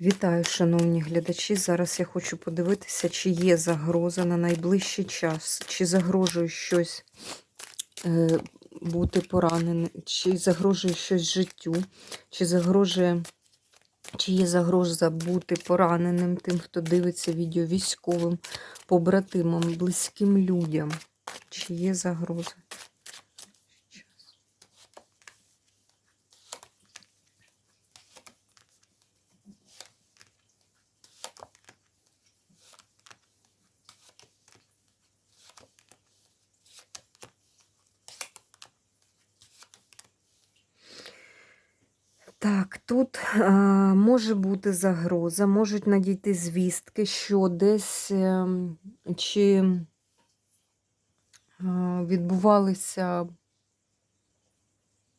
Вітаю, шановні глядачі. Зараз я хочу подивитися, чи є загроза на найближчий час, чи загрожує щось е, бути пораненим, чи загрожує щось життю, чи загрожує, чи є загроза бути пораненим тим, хто дивиться відео військовим, побратимам, близьким людям. Чи є загроза? Так, тут а, може бути загроза, можуть надійти звістки, що десь ем, чи а, відбувалися,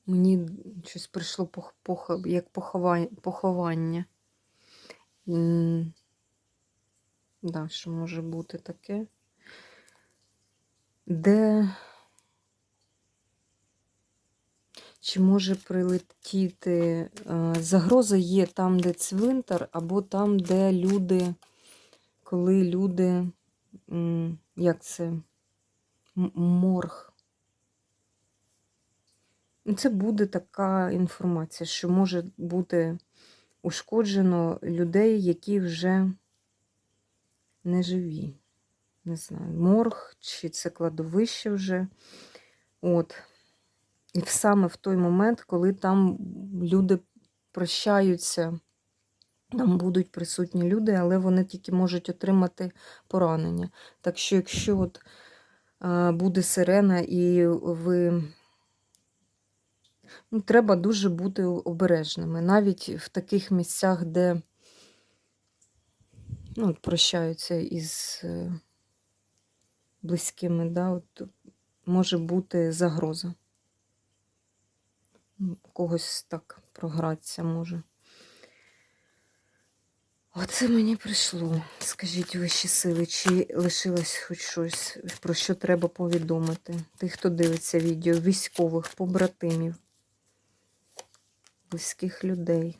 мені щось прийшло пох, пох, як поховання. поховання. М, Да, що може бути таке? Де Чи може прилетіти? е, Загроза є там, де цвинтар, або там, де люди, коли люди, як це, морг. Ну, Це буде така інформація, що може бути ушкоджено людей, які вже не живі. Не знаю, морг, чи це кладовище вже. От. І саме в той момент, коли там люди прощаються, там будуть присутні люди, але вони тільки можуть отримати поранення. Так що, якщо от буде сирена, і ви ну, треба дуже бути обережними. Навіть в таких місцях, де ну, прощаються із е, близькими, да, от, може бути загроза. Когось так програтися може. Оце мені прийшло. Скажіть вищі сили, чи лишилось хоч щось, про що треба повідомити? Тих, хто дивиться відео, військових, побратимів, близьких людей.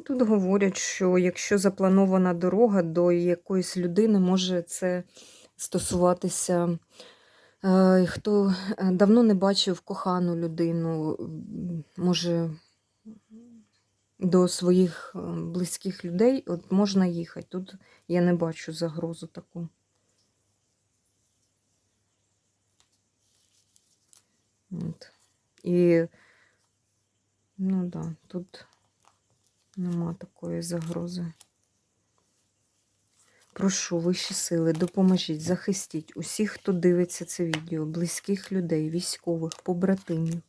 Тут говорять, що якщо запланована дорога до якоїсь людини, може це стосуватися, е, хто е, давно не бачив кохану людину, може до своїх е, близьких людей от можна їхати. Тут я не бачу загрозу таку. От. І, ну да, тут. Нема такої загрози. Прошу вищі сили, допоможіть, захистіть усіх, хто дивиться це відео, близьких людей, військових, побратимів.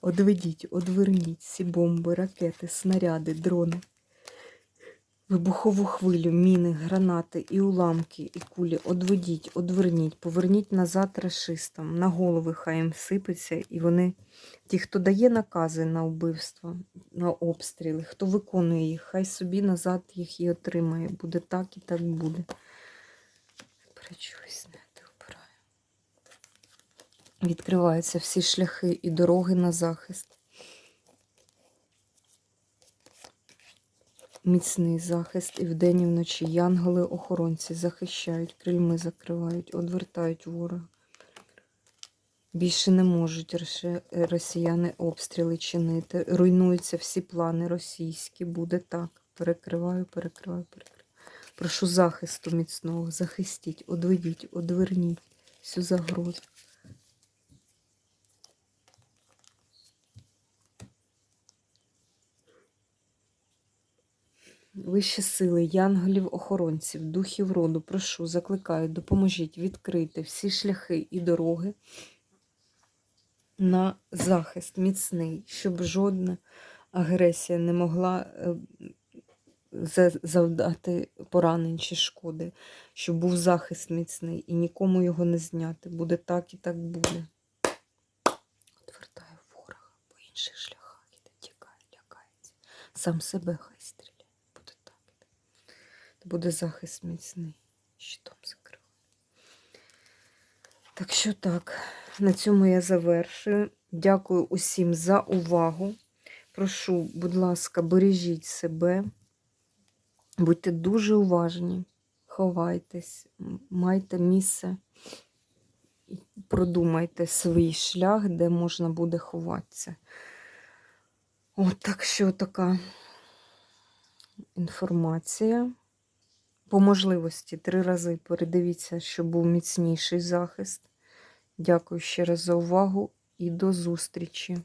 Одведіть, одверніть ці бомби, ракети, снаряди, дрони, вибухову хвилю, міни, гранати і уламки, і кулі. Одведіть, одверніть, поверніть назад расистам, на голови хай їм сипеться, і вони, ті, хто дає накази на вбивство, на обстріли, хто виконує їх, хай собі назад їх і отримає. Буде так і так буде. Перечусь, не обираю. Відкриваються всі шляхи і дороги на захист. Міцний захист і вдень, і вночі. Янголи-охоронці захищають, крильми закривають, одвертають ворога. Більше не можуть росіяни обстріли чинити. Руйнуються всі плани російські. Буде так. Перекриваю, перекриваю, перекриваю. Прошу захисту міцного. Захистіть, одведіть, одверніть всю загрозу. Вищі сили, янголів-охоронців, духів роду, прошу, закликаю, допоможіть відкрити всі шляхи і дороги на захист міцний, щоб жодна агресія не могла е, завдати поранень чи шкоди, щоб був захист міцний і нікому його не зняти. Буде так і так буде. Отвертаю ворога по інших шляхах, іде, тікає, лякається. Сам себе хай стріляє. Буде так. іде. Буде захист міцний. Щитом закриваю. Так що так, на цьому я завершую. Дякую усім за увагу. Прошу, будь ласка, бережіть себе. Будьте дуже уважні, ховайтесь, майте місце, і продумайте свій шлях, де можна буде ховатися. От так що така інформація. По можливості три рази передивіться, щоб був міцніший захист. Дякую ще раз за увагу і до зустрічі!